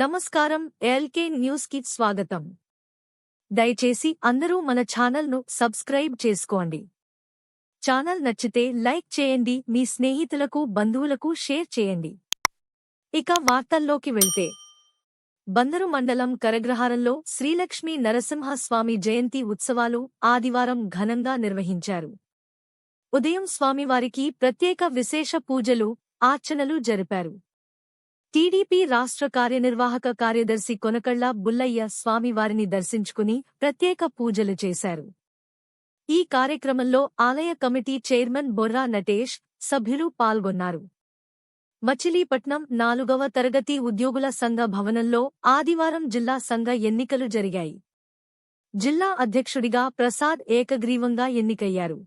నమస్కారం ఎల్కే న్యూస్కి స్వాగతం. దయచేసి అందరూ మన ఛానల్ను సబ్స్క్రైబ్ చేసుకోండి. ఛానల్ నచ్చితే లైక్ చేయండి మీ స్నేహితులకు బంధువులకు షేర్ చేయండి. ఇక వార్తల్లోకి వెళ్తే. బందరు మండలం కరగ్రహారంలో శ్రీలక్ష్మీ నరసింహస్వామి జయంతి ఉత్సవాలు ఆదివారం ఘనంగా నిర్వహించారు. ఉదయం స్వామివారికి ప్రత్యేక విశేష పూజలు ఆర్చనలు జరిపారు. టీడీపీ రాష్ట్ర కార్యనిర్వాహక కార్యదర్శి కొనకళ్ళ బుల్లయ్య స్వామివారిని దర్శించుకుని ప్రత్యేక పూజలు చేశారు. ఈ కార్యక్రమంలో ఆలయ కమిటీ చైర్మన్ బొర్రా నటేష్ సభ్యులు పాల్గొన్నారు. మచిలీపట్నం నాలుగవ తరగతి ఉద్యోగుల సంఘ భవనంలో ఆదివారం జిల్లా సంఘ ఎన్నికలు జరిగాయి. జిల్లా అధ్యక్షుడిగా ప్రసాద్ ఏకగ్రీవంగా ఎన్నికయ్యారు.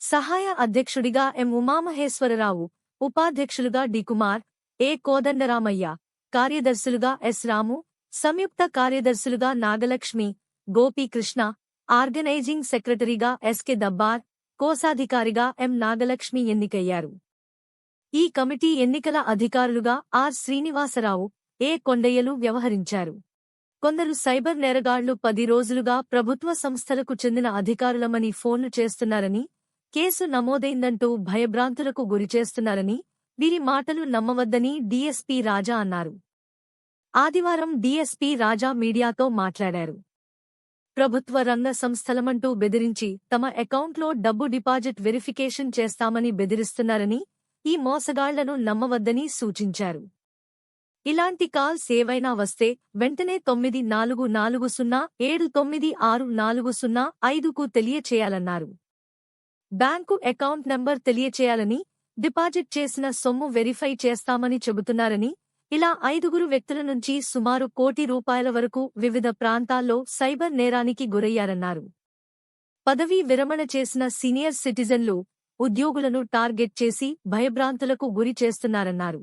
సహాయ అధ్యక్షుడిగా ఎం ఉమామహేశ్వరరావు ఉపాధ్యక్షులుగా డి కుమార్ ఏ కోదండరామయ్య? కార్యదర్శులుగా ఎస్ రాము సంయుక్త కార్యదర్శులుగా నాగలక్ష్మి గోపీకృష్ణ ఆర్గనైజింగ్ సెక్రటరీగా ఎస్కె దబ్బార్ కోశాధికారిగా ఎం నాగలక్ష్మి ఎన్నికయ్యారు. ఈ కమిటీ ఎన్నికల అధికారులుగా ఆర్ శ్రీనివాసరావు ఏ కొండయ్యలు వ్యవహరించారు. కొందరు సైబర్ నేరగాళ్ళు పది రోజులుగా ప్రభుత్వ సంస్థలకు చెందిన అధికారులమని ఫోన్లు చేస్తున్నారని కేసు నమోదైందంటూ భయభ్రాంతులకు గురిచేస్తున్నారని వీరి మాటలు నమ్మవద్దని డీఎస్పీ రాజా అన్నారు. ఆదివారం డీఎస్పీ రాజా మీడియాతో మాట్లాడారు. ప్రభుత్వ రంగ సంస్థలమంటూ బెదిరించి తమ అకౌంట్లో డబ్బు డిపాజిట్ వెరిఫికేషన్ చేస్తామని బెదిరిస్తున్నారని ఈ మోసగాళ్ళను నమ్మవద్దని సూచించారు. ఇలాంటి కాల్స్ ఏవైనా వస్తే వెంటనే తొమ్మిది నాలుగు నాలుగు సున్నా ఏడు తొమ్మిది ఆరు నాలుగు సున్నా ఐదుకు తెలియచేయాలన్నారు. బ్యాంకు అకౌంట్ నంబర్ తెలియచేయాలని డిపాజిట్ చేసిన సొమ్ము వెరిఫై చేస్తామని చెబుతున్నారని ఇలా ఐదుగురు వ్యక్తుల నుంచి సుమారు కోటి రూపాయల వరకు వివిధ ప్రాంతాల్లో సైబర్ నేరానికి గురయ్యారన్నారు. పదవీ విరమణ చేసిన సీనియర్ సిటిజన్లు ఉద్యోగులను టార్గెట్ చేసి భయభ్రాంతులకు గురి చేస్తున్నారన్నారు.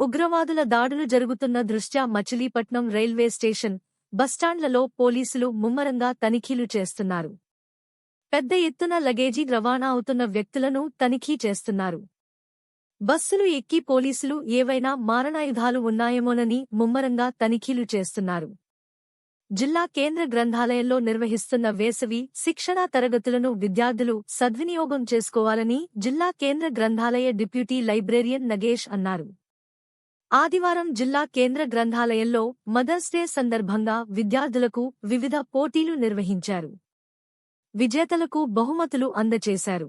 ఉగ్రవాదుల దాడులు జరుగుతున్న దృష్ట్యా మచిలీపట్నం రైల్వే స్టేషన్ బస్టాండ్లలో పోలీసులు ముమ్మరంగా తనిఖీలు చేస్తున్నారు. పెద్ద ఎత్తున లగేజీ రవాణా అవుతున్న వ్యక్తులను తనిఖీ చేస్తున్నారు. బస్సులు ఎక్కి పోలీసులు ఏవైనా మారణాయుధాలు ఉన్నాయేమోనని ముమ్మరంగా తనిఖీలు చేస్తున్నారు. జిల్లా కేంద్ర గ్రంథాలయంలో నిర్వహిస్తున్న వేసవి శిక్షణా తరగతులను విద్యార్థులు సద్వినియోగం చేసుకోవాలని జిల్లా కేంద్ర గ్రంథాలయ డిప్యూటీ లైబ్రేరియన్ నగేష్ అన్నారు. ఆదివారం జిల్లా కేంద్ర గ్రంథాలయంలో మదర్స్ డే సందర్భంగా విద్యార్థులకు వివిధ పోటీలు నిర్వహించారు. విజేతలకు బహుమతులు అందచేశారు.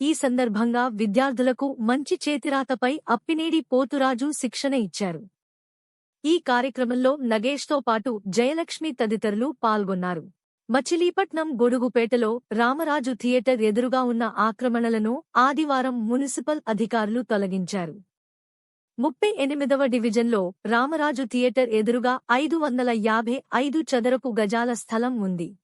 ఈ సందర్భంగా విద్యార్థులకు మంచి చేతిరాతపై అప్పినేడి పోతురాజు శిక్షణ ఇచ్చారు. ఈ కార్యక్రమంలో నగేష్తో పాటు జయలక్ష్మి తదితరులు పాల్గొన్నారు. మచిలీపట్నం గొడుగుపేటలో రామరాజు థియేటర్ ఎదురుగా ఉన్న ఆక్రమణలను ఆదివారం మున్సిపల్ అధికారులు తొలగించారు. ముప్పై ఎనిమిదవ డివిజన్లో రామరాజు థియేటర్ ఎదురుగా ఐదు వందల యాభై ఐదు చదరపు గజాల స్థలం ఉంది.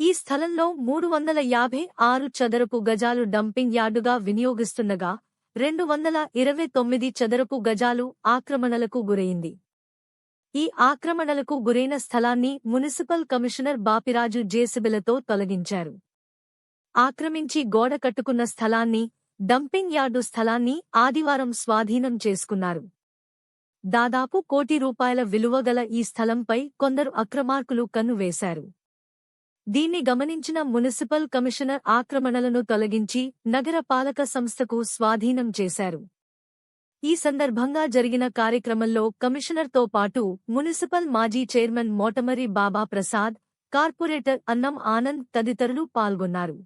ఈ స్థలంలో మూడు వందల యాభై ఆరు చదరపు గజాలు డంపింగ్ యార్డుగా వినియోగిస్తుండగా రెండు వందల ఇరవై తొమ్మిది చదరపు గజాలు ఆక్రమణలకు గురైంది. ఈ ఆక్రమణలకు గురైన స్థలాన్ని మున్సిపల్ కమిషనర్ బాపిరాజు జేసిబిలతో తొలగించారు. ఆక్రమించి గోడ కట్టుకున్న స్థలాన్ని డంపింగ్ యార్డు స్థలాన్ని ఆదివారం స్వాధీనం చేసుకున్నారు. దాదాపు కోటి రూపాయల విలువగల ఈ స్థలంపై కొందరు అక్రమార్కులు కన్నువేశారు దీన్ని గమనించిన మున్సిపల్ కమిషనర్ ఆక్రమణలను తొలగించి నగర పాలక సంస్థకు స్వాధీనం చేశారు. ఈ సందర్భంగా జరిగిన కార్యక్రమంలో కమిషనర్తో పాటు మున్సిపల్ మాజీ చైర్మన్ మోటమరి బాబా ప్రసాద్ కార్పొరేటర్ అన్నం ఆనంద్ తదితరులు పాల్గొన్నారు.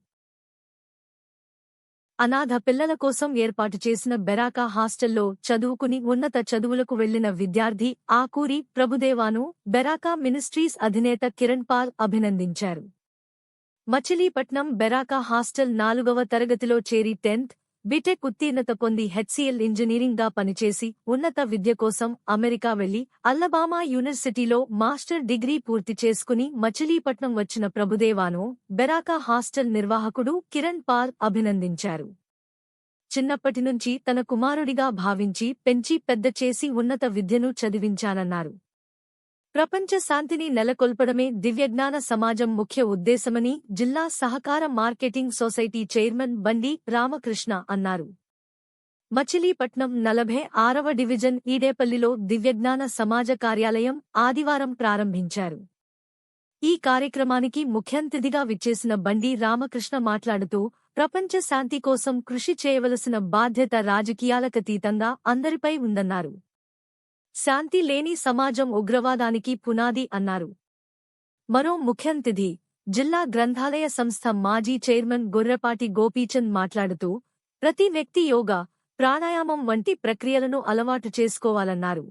అనాథ పిల్లల కోసం ఏర్పాటు చేసిన బెరాకా హాస్టల్లో చదువుకుని ఉన్నత చదువులకు వెళ్ళిన విద్యార్థి ఆకూరి ప్రభుదేవాను బెరాకా మినిస్ట్రీస్ అధినేత కిరణ్ పాల్ అభినందించారు. మచిలీపట్నం బెరాకా హాస్టల్ నాలుగవ తరగతిలో చేరి టెన్త్ బీటెక్ ఉత్తీర్ణత పొంది హెచ్సిఎల్ ఇంజనీరింగ్గా పనిచేసి ఉన్నత విద్య కోసం అమెరికా వెళ్ళి అల్లబామా యూనివర్సిటీలో మాస్టర్ డిగ్రీ పూర్తి చేసుకుని మచిలీపట్నం వచ్చిన ప్రభుదేవాను బెరాకా హాస్టల్ నిర్వాహకుడు కిరణ్ పాల్ అభినందించారు. చిన్నప్పటి నుంచి తన కుమారుడిగా భావించి పెంచి పెద్ద చేసి ఉన్నత విద్యను చదివించానన్నారు. ప్రపంచ శాంతిని నెలకొల్పడమే దివ్యజ్ఞాన సమాజం ముఖ్య ఉద్దేశమని జిల్లా సహకార మార్కెటింగ్ సొసైటీ చైర్మన్ బండి రామకృష్ణ అన్నారు. మచిలీపట్నం నలభై ఆరవ డివిజన్ ఈడేపల్లిలో దివ్యజ్ఞాన సమాజ కార్యాలయం ఆదివారం ప్రారంభించారు. ఈ కార్యక్రమానికి ముఖ్యంతిథిగా విచ్చేసిన బండి రామకృష్ణ మాట్లాడుతూ ప్రపంచ శాంతి కోసం కృషి చేయవలసిన బాధ్యత రాజకీయాలకతీతంగా అందరిపై ఉందన్నారు. శాంతి లేని సమాజం ఉగ్రవాదానికి పునాది అన్నారు. మరో ముఖ్యంతిథి జిల్లా గ్రంథాలయ సంస్థ మాజీ చైర్మన్ గొర్రపాటి గోపీచంద్ మాట్లాడుతూ ప్రతి వ్యక్తి యోగా ప్రాణాయామం వంటి ప్రక్రియలను అలవాటు చేసుకోవాలన్నారు.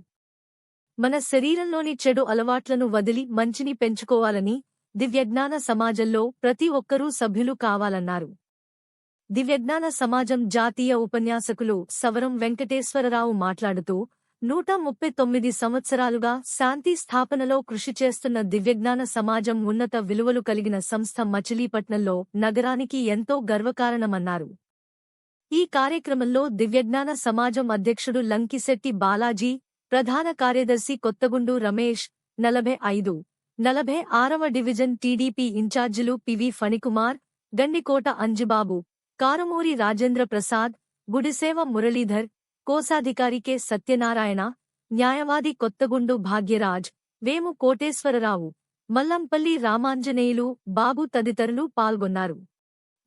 మన శరీరంలోని చెడు అలవాట్లను వదిలి మంచిని పెంచుకోవాలని దివ్యజ్ఞాన సమాజంలో ప్రతి ఒక్కరూ సభ్యులు కావాలన్నారు. దివ్యజ్ఞాన సమాజం జాతీయ ఉపన్యాసకులు సవరం వెంకటేశ్వరరావు మాట్లాడుతూ నూట ముప్పై తొమ్మిది సంవత్సరాలుగా శాంతి స్థాపనలో కృషి చేస్తున్న దివ్యజ్ఞాన సమాజం ఉన్నత విలువలు కలిగిన సంస్థ మచిలీపట్నంలో నగరానికి ఎంతో గర్వకారణమన్నారు. ఈ కార్యక్రమంలో దివ్యజ్ఞాన సమాజం అధ్యక్షుడు లంకిశెట్టి బాలాజీ ప్రధాన కార్యదర్శి కొత్తగుండు రమేష్ నలభై ఐదు నలభై ఆరవ డివిజన్ టీడీపీ ఇన్ఛార్జీలు పివి ఫణికుమార్ గండికోట అంజిబాబు కారుమూరి రాజేంద్ర ప్రసాద్ గుడిసేవ మురళీధర్ కోశాధికారి కె. సత్యనారాయణ న్యాయవాది కొత్తగుండు భాగ్యరాజ్ వేము కోటేశ్వరరావు మల్లంపల్లి రామాంజనేయులు బాబు తదితరులు పాల్గొన్నారు.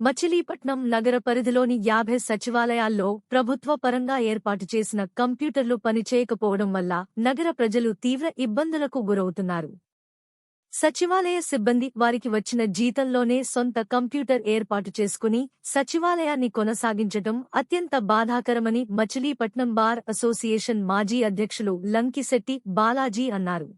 మచిలీపట్నం నగర పరిధిలోని యాభై సచివాలయాల్లో ప్రభుత్వ పరంగా ఏర్పాటు చేసిన కంప్యూటర్లు పనిచేయకపోవడం వల్ల నగర ప్రజలు తీవ్ర ఇబ్బందులకు గురవుతున్నారు. సచివాలయ సిబ్బంది వారికి వచ్చిన జీతంలోనే సొంత కంప్యూటర్ ఏర్పాటు చేసుకుని సచివాలయాన్ని కొనసాగించటం అత్యంత బాధాకరమని మచిలీపట్నం బార్ అసోసియేషన్ మాజీ అధ్యక్షులు లంకిశెట్టి బాలాజీ అన్నారు.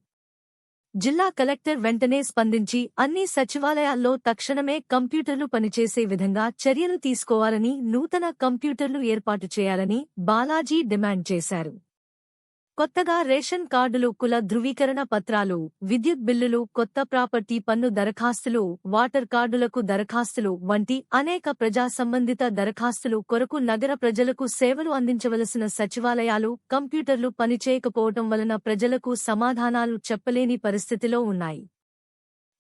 జిల్లా కలెక్టర్ వెంటనే స్పందించి అన్ని సచివాలయాల్లో తక్షణమే కంప్యూటర్లు పనిచేసే విధంగా చర్యలు తీసుకోవాలని నూతన కంప్యూటర్లు ఏర్పాటు చేయాలని బాలాజీ డిమాండ్ చేశారు. కొత్తగా రేషన్ కార్డులు కుల ధృవీకరణ పత్రాలు విద్యుత్ బిల్లులు కొత్త ప్రాపర్టీ పన్ను దరఖాస్తులు వాటర్ కార్డులకు దరఖాస్తులు వంటి అనేక ప్రజా సంబంధిత దరఖాస్తులు కొరకు నగర ప్రజలకు సేవలు అందించవలసిన సచివాలయాలు కంప్యూటర్లు పనిచేయకపోవటం వలన ప్రజలకు సమాధానాలు చెప్పలేని పరిస్థితిలో ఉన్నాయి.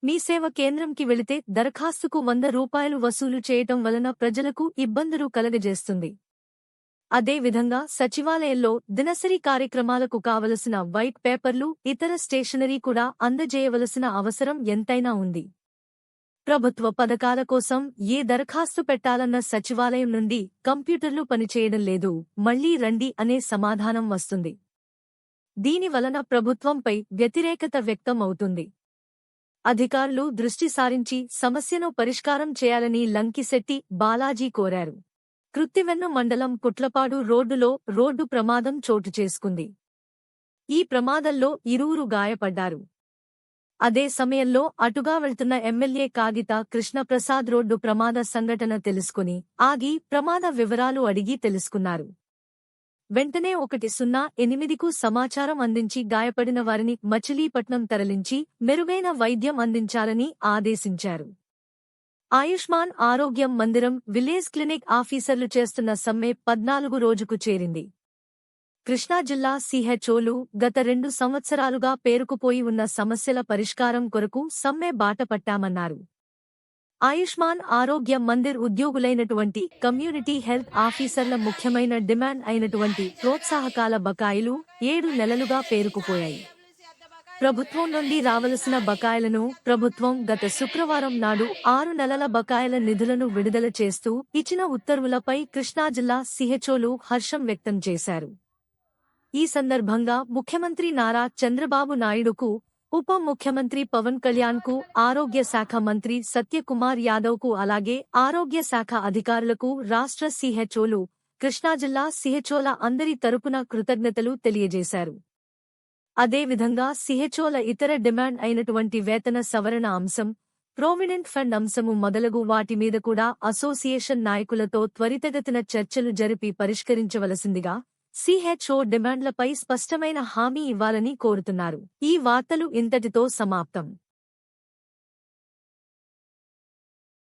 మీ సేవ కేంద్రంకి వెళితే దరఖాస్తుకు వంద రూపాయలు వసూలు చేయటం వలన ప్రజలకు ఇబ్బందులు కలగజేస్తుంది. అదేవిధంగా సచివాలయంలో దినసరి కార్యక్రమాలకు కావలసిన వైట్ పేపర్లు ఇతర స్టేషనరీ కూడా అందజేయవలసిన అవసరం ఎంతైనా ఉంది. ప్రభుత్వ పథకాల కోసం ఏ దరఖాస్తు పెట్టాలన్న సచివాలయం నుండి కంప్యూటర్లు పనిచేయడం లేదు మళ్ళీ రండి అనే సమాధానం వస్తుంది. దీనివలన ప్రభుత్వంపై వ్యతిరేకత వ్యక్తం అవుతుంది అధికారులు దృష్టి సారించి సమస్యను పరిష్కారం చేయాలని లంకిశెట్టి బాలాజీ కోరారు. కృత్తివెన్ను మండలం కుట్లపాడు రోడ్డులో రోడ్డు ప్రమాదం చోటు చేసుకుంది. ఈ ప్రమాదంలో ఇరువురు గాయపడ్డారు. అదే సమయంలో అటుగా వెళ్తున్న ఎమ్మెల్యే కాగిత కృష్ణప్రసాద్ రోడ్డు ప్రమాద సంఘటన తెలుసుకుని ఆగి ప్రమాద వివరాలు అడిగి తెలుసుకున్నారు. వెంటనే ఒకటి సున్నా ఎనిమిదికు సమాచారం అందించి గాయపడిన వారిని మచిలీపట్నం తరలించి మెరుగైన వైద్యం అందించాలని ఆదేశించారు. ఆయుష్మాన్ ఆరోగ్యం మందిరం విలేజ్ క్లినిక్ ఆఫీసర్లు చేస్తున్న సమ్మె పద్నాలుగు రోజుకు చేరింది. కృష్ణా జిల్లా సిహెచ్ఓలు గత రెండు సంవత్సరాలుగా పేరుకుపోయి ఉన్న సమస్యల పరిష్కారం కొరకు సమ్మె బాటపట్టామన్నారు. ఆయుష్మాన్ ఆరోగ్య మందిర్ ఉద్యోగులైనటువంటి కమ్యూనిటీ హెల్త్ ఆఫీసర్ల ముఖ్యమైన డిమాండ్ అయినటువంటి ప్రోత్సాహకాల బకాయిలు ఏడు నెలలుగా పేరుకుపోయాయి. ప్రభుత్వం నుండి రావలసిన బకాయిలను ప్రభుత్వం గత శుక్రవారం నాడు ఆరు నెలల బకాయిల నిధులను విడుదల చేస్తూ ఇచ్చిన ఉత్తర్వులపై కృష్ణా జిల్లా సిహెచ్ఓలు హర్షం వ్యక్తం చేశారు. ఈ సందర్భంగా ముఖ్యమంత్రి నారా చంద్రబాబు నాయుడుకు ఉప ముఖ్యమంత్రి పవన్ కళ్యాణ్కు ఆరోగ్య శాఖ మంత్రి సత్యకుమార్ యాదవ్కు అలాగే ఆరోగ్య శాఖ అధికారులకు రాష్ట్ర సిహెచ్ఓలు కృష్ణా జిల్లా సిహెచ్ఓల అందరి తరపున కృతజ్ఞతలు తెలియజేశారు. అదేవిధంగా సిహెచ్ఓల ఇతర డిమాండ్ అయినటువంటి వేతన సవరణ అంశం ప్రోమినెంట్ ఫండ్ అంశము మొదలగు వాటి మీద కూడా అసోసియేషన్ నాయకులతో త్వరితగతిన చర్చలు జరిపి పరిష్కరించవలసిందిగా సిహెచ్ఓ డిమాండ్లపై స్పష్టమైన హామీ ఇవ్వాలని కోరుతున్నారు. ఈ వార్తలు ఇంతటితో సమాప్తం.